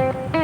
พ่อ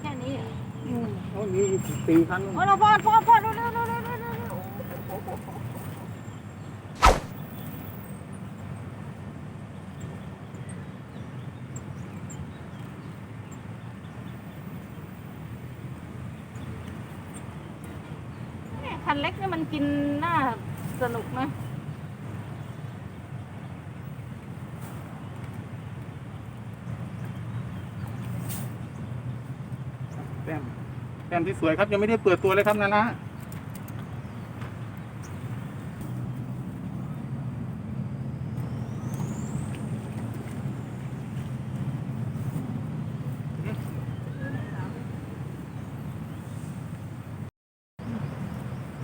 แค่นี้เหรอโอ้มีตีครั้งโอ้เราพ่อพ่อพ่อเร็วเร็วเร็วเร็วเร็วเร็วเร็วเนี่ยคันเล็กเนี่ยมันกินน่าสนุกนะ แต้ม แต้มที่สวยครับยังไม่ได้เปิดตัวเลยครับนะนะ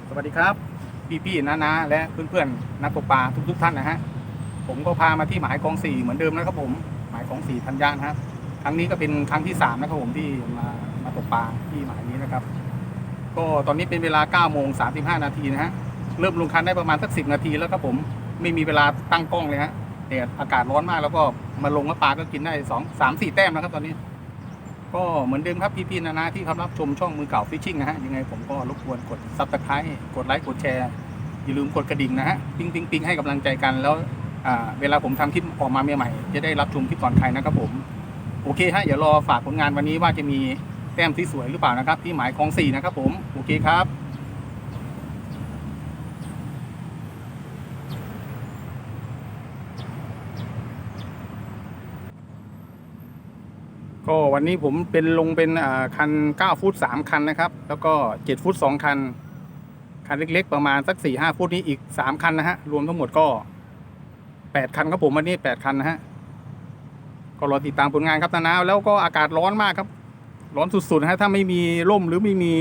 สวัสดีครับ พี่ๆนะๆและเพื่อนๆนักตกปลาทุกๆท่านนะฮะผมก็พามาที่หมายกองสี่เหมือนเดิมนะครับผมหมายกองสี่ธัญญานะครับครั้งนี้ก็เป็นครั้งที่สามนะครับผมที่มา ตกปลาที่หมายนี้นะครับ ก็ตอนนี้เป็นเวลา9โมง35 นาทีนะฮะเริ่มลงคันได้ประมาณสัก 10 นาทีแล้วครับผมไม่มีเวลาตั้งกล้องเลยฮะแต่อากาศร้อนมากแล้วก็มาลงแล้วปลาก็กินได้2 3 4 แต้มนะครับตอนนี้ ก็เหมือนเดิมครับพี่ๆนานาที่เขารับชมช่องมือเก่าฟิชชิ่งนะฮะยังไงผมก็รบกวนกดซับสไครต์กดไลค์กดแชร์อย่าลืมกดกระดิ่งนะฮะปิ๊งปิ๊งปิ๊งให้กำลังใจกันแล้วเวลาผมทำคลิปออกมาใหม่ๆจะได้รับชมคลิปก่อนใครนะครับผม โอเคฮะเดี๋ยวรอฝากผลงานวันนี้ว่าจะมี แต้มที่สวยหรือเปล่านะครับ ที่หมายของสี่นะครับผมโอเคครับก็วันนี้ผมเป็นลงเป็นอ่าคัน 9 ฟุต 3 คันนะครับ แล้วก็ 7 ฟุต 2 คัน คันเล็กๆ ประมาณสัก 4 5 ฟุตนี้อีก 3 คันนะฮะ รวมทั้งหมดก็ 8 คันครับผมวันนี้ 8 คันนะฮะ ก็รอติดตามผลงานครับนานาแล้วก็อากาศร้อนมากครับ ร้อนสุดๆนะฮะถ้าไม่มีร่มหรือไม่มี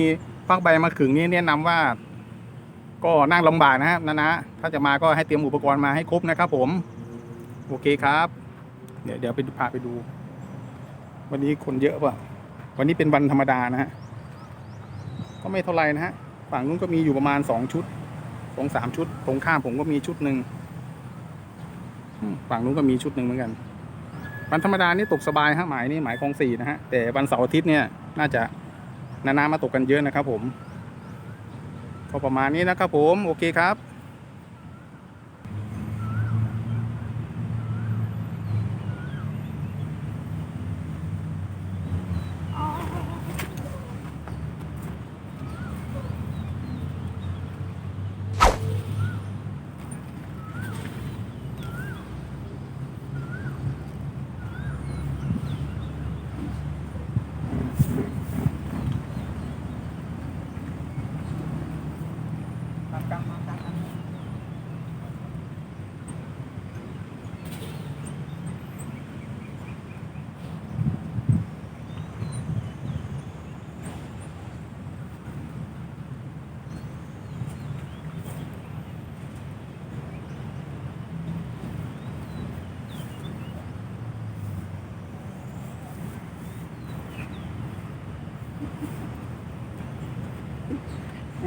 ฟักใบมาขึงนี่แนะนำว่า ก็นั่งลำบากนะฮะนานาถ้าจะมาก็ให้เตรียมอุปกรณ์มาให้ครบนะครับ ผม โอเคครับ เดี๋ยวเดี๋ยวไปพาไปดู วันนี้คนเยอะป่ะวันนี้เป็นวันธรรมดานะฮะก็ไม่เท่าไหร่นะฮะฝั่งนู้นก็มีอยู่ประมาณสองชุดสองสามชุด ตรงข้ามผมก็มีชุดหนึ่งฝั่งนู้นก็มีชุดหนึ่งเหมือนกัน วันธรรมดานี่ตกสบายฮะหมายนี่หมายคลองสี่นะฮะแต่วันเสาร์อาทิตย์เนี่ยน่าจะนานามาตกกันเยอะนะครับผมก็ประมาณนี้นะครับผมโอเคครับ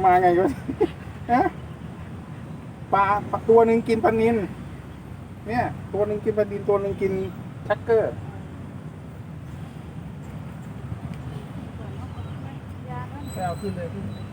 มาไงก็ฮะปลาปลาตัวหนึ่งกินปลานินเนี่ย ตัวหนึ่งกินปลานินตัวหนึ่งกินชักเกอร์เอาขึ้นเลยขึ้นเลย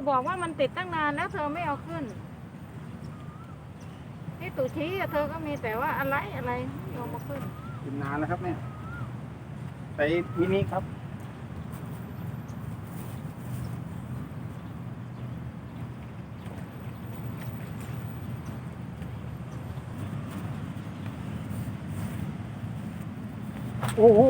ตูบอกว่ามันติดตั้งนานแล้วเธอไม่เอาขึ้นนี่ตูชี้เธอก็มีแต่ว่าอะไรอะไรไม่ยอมมาขึ้นกินนานแล้วครับเนี่ยใส่มินิครับโอ้โห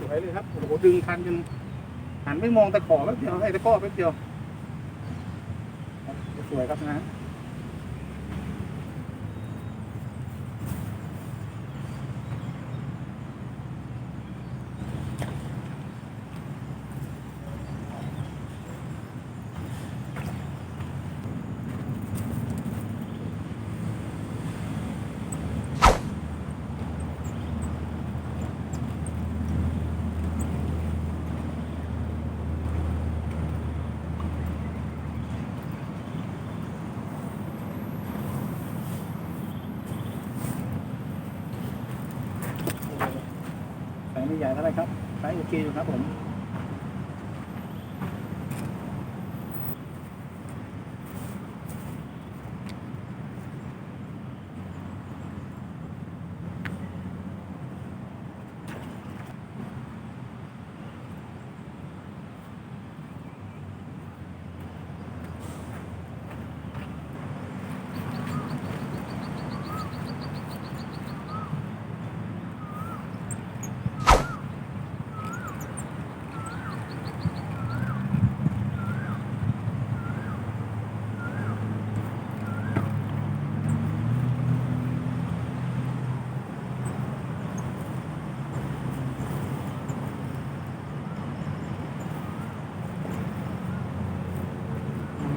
สวยเลยครับโอ้โหดึงทันจนหันไม่มองตะขอแป๊บเดียวไอ้ตะก้อแป๊บเดียวสวยครับนะ อะไรครับใช้โอเคอยู่ครับผม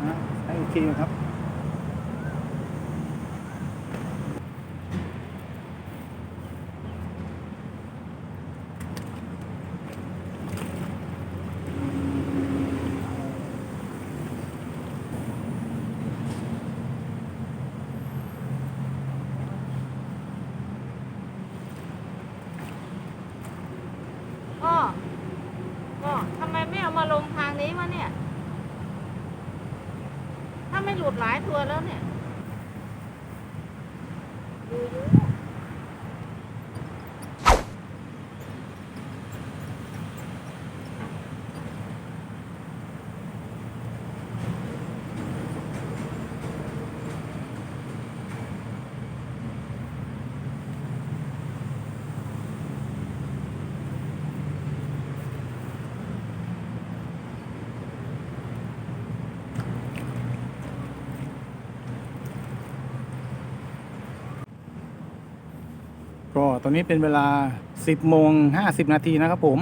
นะ ไซส์โอเคอยู่ครับ พ่อพ่อทำไมไม่เอามาลงทางนี้มาเนี่ย ถ้าไม่หลุดหลายตัวแล้วเนี่ยดูดู ก็ตอนนี้เป็นเวลา 10โมง50 นาทีนะครับผม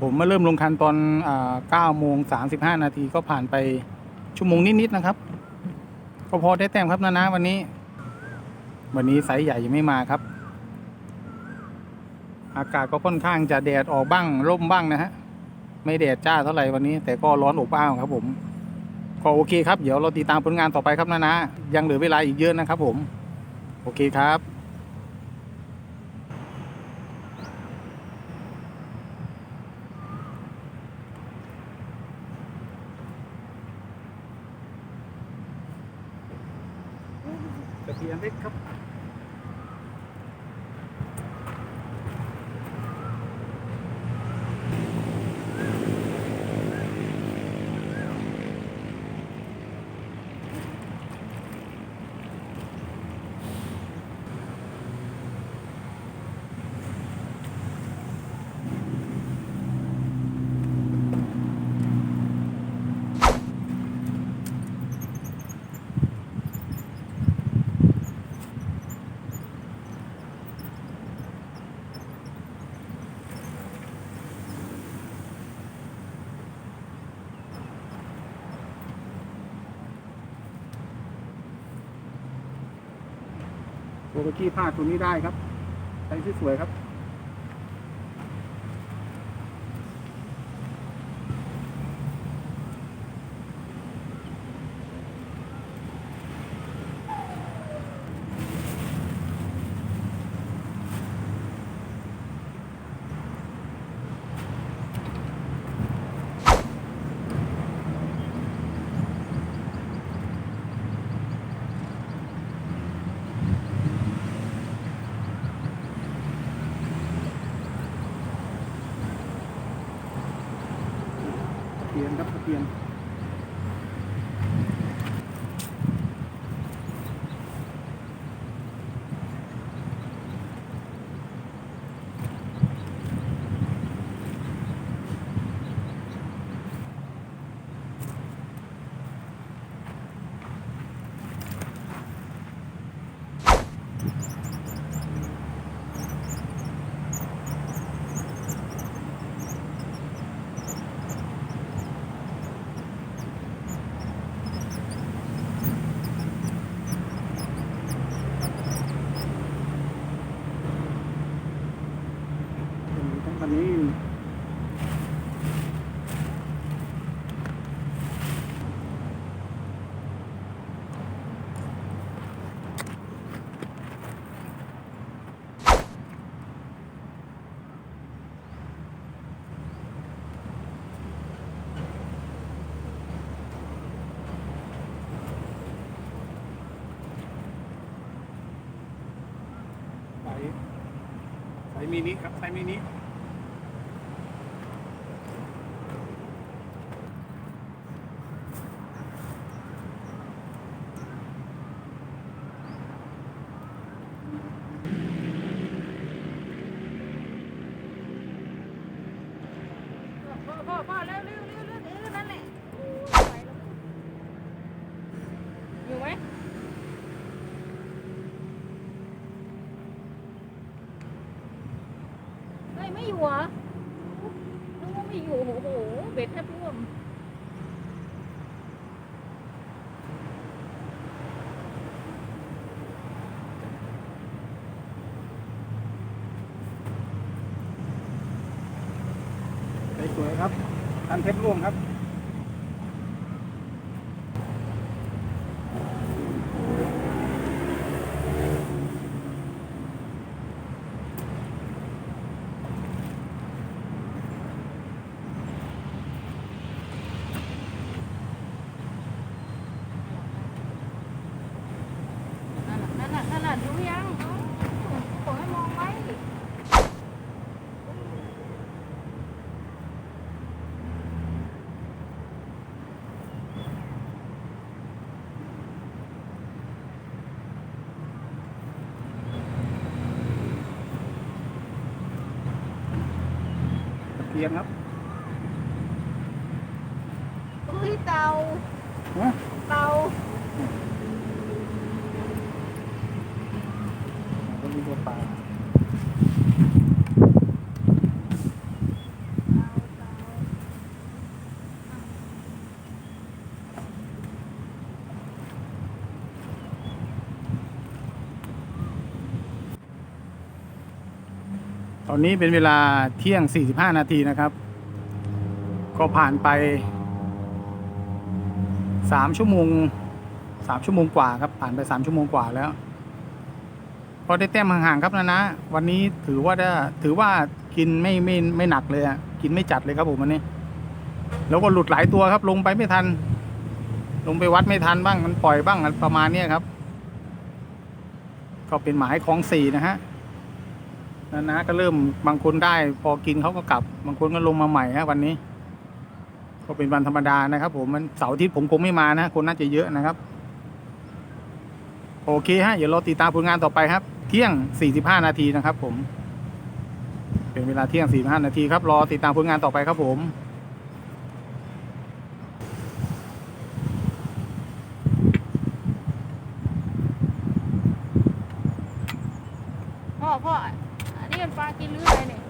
ผมมาเริ่มลงคันตอนอ่า9โมง35 นาทีก็ผ่านไปชั่วโมงนิดๆนะครับ ก็พอได้แต้มครับนะนะวันนี้ วันนี้ไซส์ใหญ่ยังไม่มาครับ อากาศก็ค่อนข้างจะแดดออกบ้างร่มบ้างนะฮะไม่แดดจ้าเท่าไหร่วันนี้ แต่ก็ร้อนอบอ้าวครับผมก็โอเคครับ เดี๋ยวเราติดตามผลงานต่อไปครับนะนะยังเหลือเวลาอีกเยอะนะครับผม โอเคครับ โบกี้พลาตัวนี้ได้ครับใช้ที่สวยครับ มินิครับใส่มินิ พ่อพ่อพ่อเร็วเร็วเร็วเร็วเออนั่นแหละโอ้ยไปแล้วอยู่ไหมเฮ้ยไม่อยู่เหัวนึกว่าไม่อยู่โอ้โหเบ็ดแทบร่วมสวยๆครับ อันเพชรร่วงครับ นั่นน่ะนั่นน่ะนั่นน่ะดูยังเอ้าขอให้มองไว้ ตะเกียงครับเฮ้ยเต่าฮะ เต่า ก็มีตัวปลาต อนนี้เป็นเวลาเที่ยง 45 นาทีนะครับ ก็ผ่านไป 3 ชั่วโมง 3 ชั่วโมงกว่าครับ ผ่านไป 3 ชั่วโมงกว่าแล้วพอได้แต้มห่างๆครับนะนะ วันนี้ถือว่าได้ถือว่ากินไม่ไม่ไม่หนักเลยอะกินไม่จัดเลยครับผมวันนี้ แล้วก็หลุดหลายตัวครับ ลงไปไม่ทัน ลงไปวัดไม่ทันบ้างมันปล่อยบ้างประมาณเนี้ยครับ ก็เป็นหมายของสี่นะฮะ นะนะก็เริ่มบางคนได้ พอกินเขาก็กลับ บางคนก็ลงมาใหม่ฮะวันนี้ ก็เป็นวันธรรมดานะครับ ผมมันเสาร์อาทิตย์ผมคงไม่มานะคนน่าจะเยอะนะครับ โอเคฮะเดี๋ยวเราติดตามผลงานต่อไปครับ เที่ยง 45 นาทีนะครับ ผม เป็นเวลาเที่ยง 45 นาทีครับรอติดตามผลงานต่อไปครับผม พ่อพ่ออันนี้เป็นปลากินหรืออะไรเนี่ย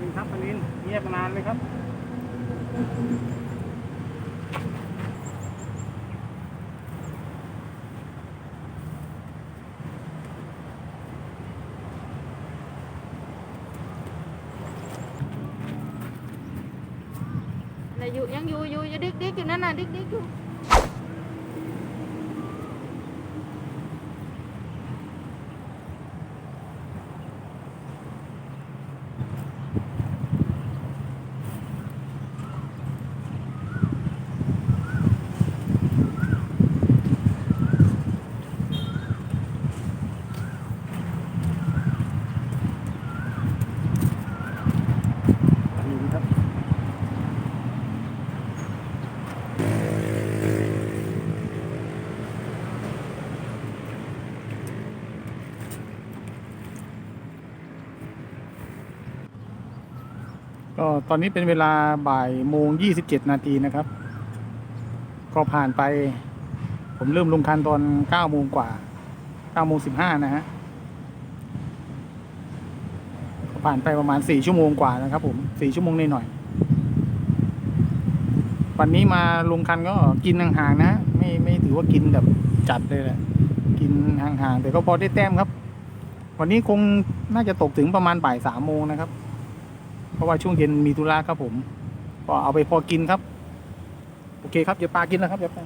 นี่ครับอันนี้เงียบนานไหมครับอะไรอยู่ยังอยู่อยู่อยู่ดิ๊กดิ๊กอยู่นั่นน่ะดิ๊กดิ๊กอยู่ ก็ ตอนนี้เป็นเวลาบ่ายโมงยี่สิบเจ็ดนาทีนะครับ ก็ผ่านไป ผมเริ่มลงคันตอนเก้าโมงกว่าเก้าโมงสิบห้านะฮะก็ผ่านไปประมาณสี่ชั่วโมงกว่านะครับ ผมสี่ชั่วโมงนหน่อย วันนี้มาลงคันก็กินห่างๆนะ ไม่ไม่ถือว่ากินแบบจัดเลยแหละกินห่างๆแต่ก็พอได้แต้มครับ วันนี้คงน่าจะตกถึงประมาณบ่ายสามโมงนะครับ เพราะว่าช่วงเย็นมีธุระครับผมก็เอาไปพอกินครับ โอเคครับเดี๋ยวปลากินแล้วครับเดี๋ยวปลา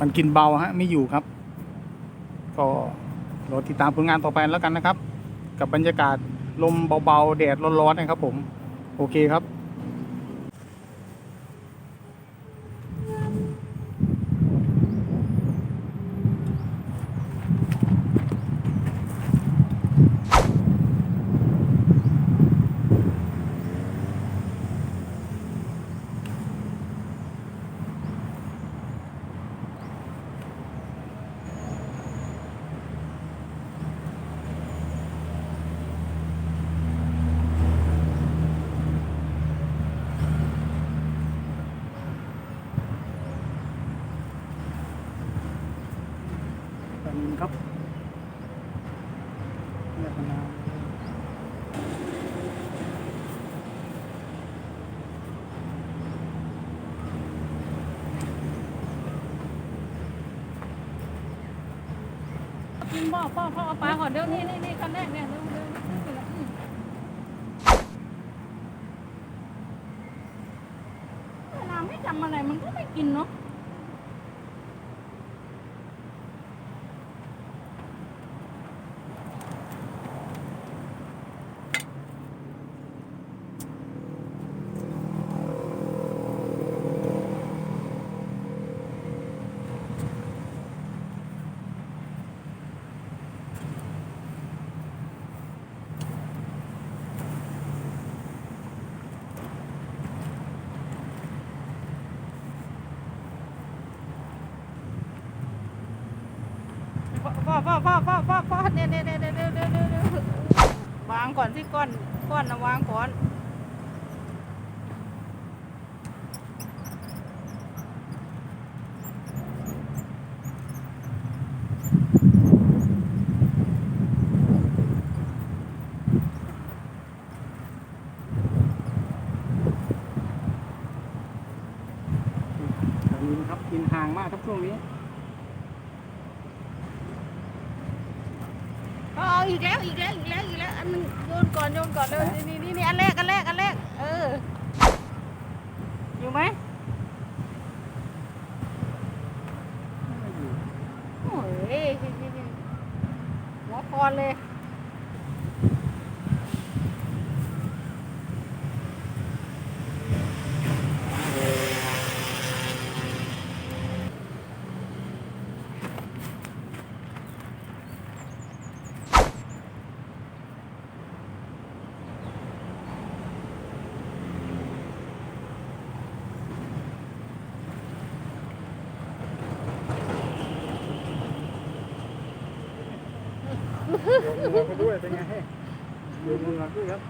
มันกินเบาฮะไม่อยู่ครับ ก็รอติดตามผลงานต่อไปแล้วกันนะครับ กับบรรยากาศลมเบาๆ แดดร้อนๆนะครับผม โอเคครับ พ่อพ่อพ่อเอาปลาก่อนเดี๋ยวนี้นี่นี่คันแรกเนี่ยเร็วเร็วเร็วอืมเวลาไม่ทำอะไรมันก็ไม่กินเนาะ พ่อพ่อพ่อพ่อพ่อพ่อพ่อเนี่ยเนี่ยเนี่ยเนี่ยเนี่ยเนี่ยเนี่ยวางก่อนที่ก้อนก้อนนะวางก่อนตอนนี้นะครับกินห่างมากครับช่วงนี้ เอาเอาอีกแล้วอีกแล้วอีกแล้วอีกแล้วอันนึงโยน ก่อนเลยนี่นี่นี่อันแรกอันแรกอันแรกเอออยู่ไหมโอ้ยหัวคอนเลย หัวมือเขาด้วยเป็นไงให้เดี๋ยวมือด้วยครับ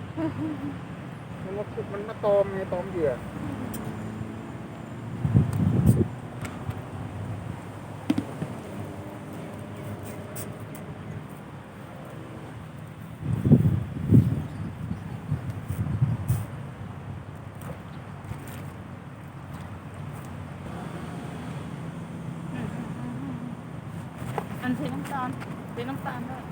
มันมามันมาตอมไงตอมเหยื่อ อันสีน้ำตาลสีน้ำตาลด้วย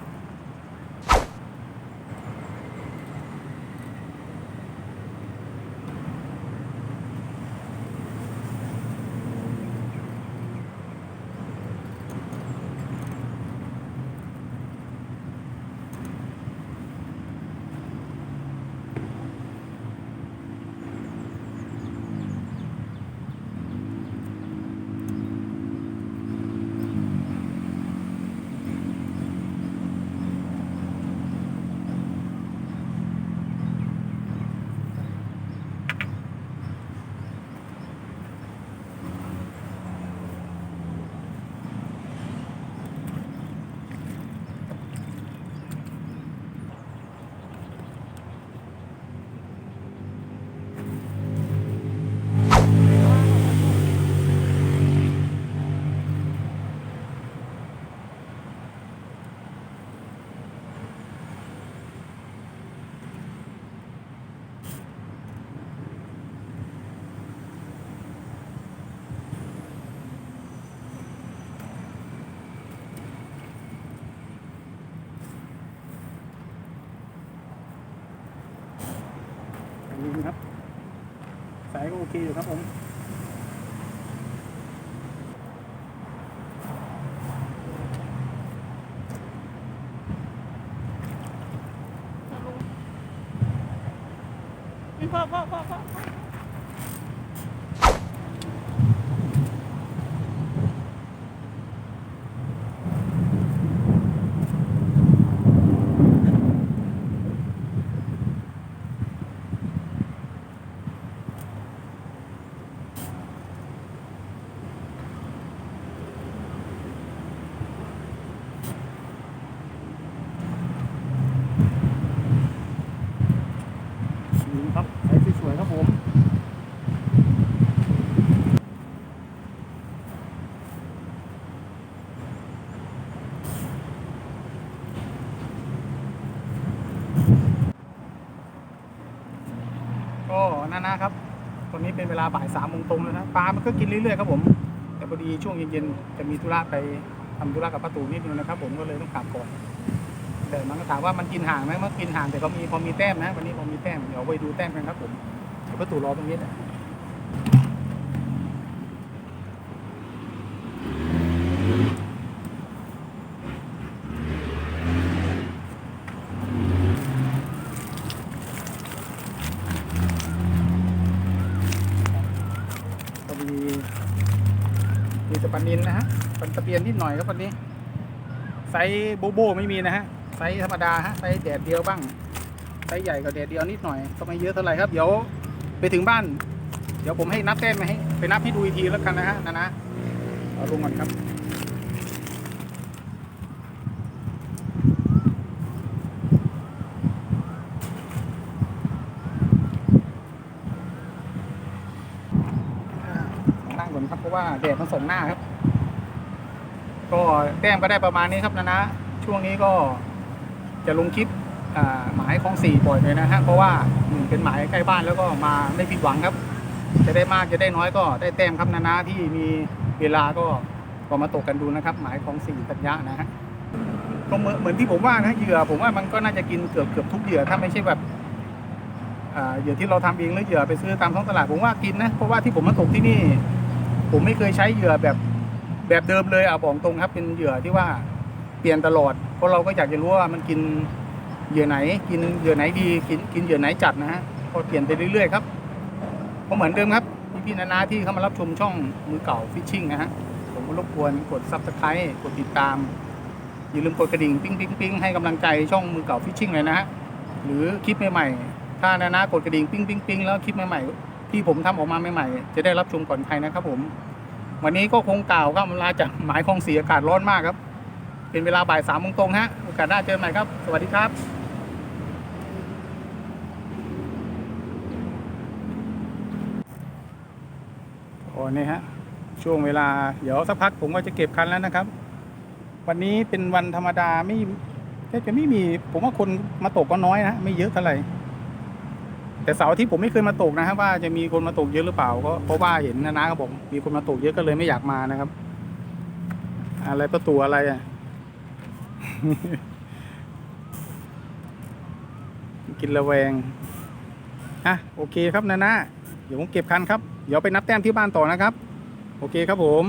เนี่ครับสายก็โอ เคอยู่ครับผมพ่อพ่อพ่อพ่อ นี่ครับสายสวยๆครับผม ก็ นะครับ ตอนนี้เป็นเวลาบ่ายสามโมงตรงแล้วนะปลามันก็กินเรื่อยๆครับผม แต่พอดีช่วงเย็นๆจะมีธุระไปทำธุระกับประตูนิดนึงนะครับ ผมก็เลยต้องกลับก่อนแต่มันก็ถามว่ามันกินห่างไหมมันกินห่างแต่ก็มีพอมีแต้มนะวันนี้พอมีแต้มเดี๋ยวไปดูแต้มกันครับผมประตูรอตรงนี้แหละ ก็มีมีแต่ปั นินนะฮะปันตะเพียนนิดหน่อยครับวันนี้ ไซส์โบโบไม่มีนะฮะ ไซส์ธรรมดาฮะ ไซส์แดดเดียวบ้าง ไซส์ใหญ่กับแดดเดียวนิดหน่อย ก็ไม่เยอะเท่าไหร่ครับ เดี๋ยวไปถึงบ้าน เดี๋ยวผมให้นับแต้มมาให้ ไปนับให้ดูอีกทีแล้วกันนะฮะนะนะเอาลงก่อนครับนั่งก่อนครับเพราะว่าแดดมันส่งหน้าครับ ก็แต้มก็ได้ประมาณนี้ครับนะนะ ช่วงนี้ก็จะลงคลิปหมายของสี่บ่อยเลยนะฮะเพราะว่าหนึ่งเป็นหมายใกล้บ้านแล้วก็มาไม่ผิดหวังครับ จะได้มากจะได้น้อยก็ได้แต้มครับนะนะที่มีเวลาก็ก็มาตกกันดูนะครับ หมายของสี่กัญญานะฮะก็เหมือนที่ผมว่านะเหยื่อผมว่ามันก็น่าจะกินเกือบเกือบทุกเหยื่อถ้าไม่ใช่แบบเหยื่อที่เราทำเองหรือเหยื่อไปซื้อตามท้องตลาดผมว่ากินนะเพราะว่าที่ผมมาตกที่นี่ ผมไม่เคยใช้เหยื่อแบบ แบบเดิมเลยอะบอกตรงครับเป็นเหยื่อที่ว่าเปลี่ยนตลอด เพราะเราก็อยากจะรู้ว่ามันกินเหยื่อไหน กินเหยื่อไหนดีกินกินเหยื่อไหนจัดนะฮะก็เปลี่ยนไปเรื่อยๆครับก็เหมือนเดิมครับพี่ๆนานาที่เข้ามารับชมช่องมือเก่าฟิชชิ่งนะฮะผมก็รบกวนกดซับสไครต์กดติดตาม อย่าลืมกดกระดิ่งปิ้งปิ้งปิ้งให้กำลังใจช่องมือเก่าฟิชชิ่งเลยนะฮะหรือคลิปใหม่ๆถ้านานากดกระดิ่งปิ้งปิ้งปิ้งแล้วคลิปใหม่ๆที่ผมทำออกมาใหม่ๆจะได้รับชมก่อนใครนะครับผม วันนี้ก็คงกล่าวครับลาจากหมายคลองสีอากาศร้อนมากครับ เป็นเวลาบ่ายสามโมงตรงฮะโอกาสหน้าเจอใหม่ครับ สวัสดีครับโอ้นี่ฮะช่วงเวลาเดี๋ยวสักพักผมก็จะเก็บคันแล้วนะครับ วันนี้เป็นวันธรรมดาไม่แทบจะไม่มี ผมว่าคนมาตกก็น้อยนะ ไม่เยอะเท่าไหร่ แต่เสาร์อาที่ผมไม่เคยมาตกนะครับ ว่าจะมีคนมาตกเยอะหรือเปล่าก็เพราะว่าเห็นนานาเขาบอกมีคนมาตกเยอะก็เลยไม่อยากมานะครับ อะไรประตูอะไรอะกินระแวงอะโอเคครับนานาเดี๋ยวผมเก็บคันครับเดี๋ยวไปนับแต้มที่บ้านต่อนะครับ โอเคครับผม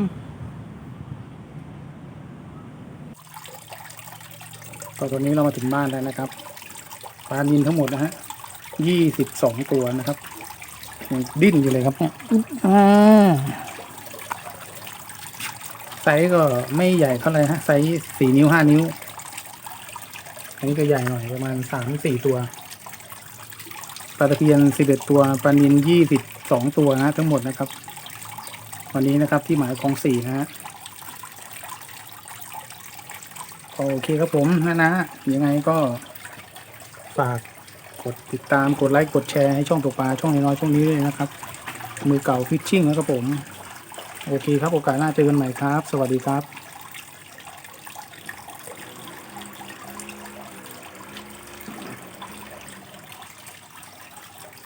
ก็ตอนนี้เรามาถึงบ้านแล้วนะครับปลานินทั้งหมดนะฮะ ยี่สิบสองตัวนะครับดิ้นอยู่เลยครับเนี่ยไซส์ก็ไม่ใหญ่เท่าไหร่ฮะไซส์สี่นิ้วห้านิ้ว อันนี้ก็ใหญ่หน่อยประมาณสามสี่ตัวปลาตะเพียนสิบเอ็ดตัวปลานินยี่สิบสองตัวนะทั้งหมดนะครับ วันนี้นะครับที่หมายของสี่นะฮะโอเคครับผมนะนะยังไงก็ฝาก กดติดตามกดไลค์กดแชร์ให้ช่องตกปลาช่องน้อยๆช่องนี้ด้วยนะครับ มือเก่าฟิชชิ่งนะครับผม โอเคครับโอกาสหน้าเจอกันใหม่ครับ สวัสดีครับ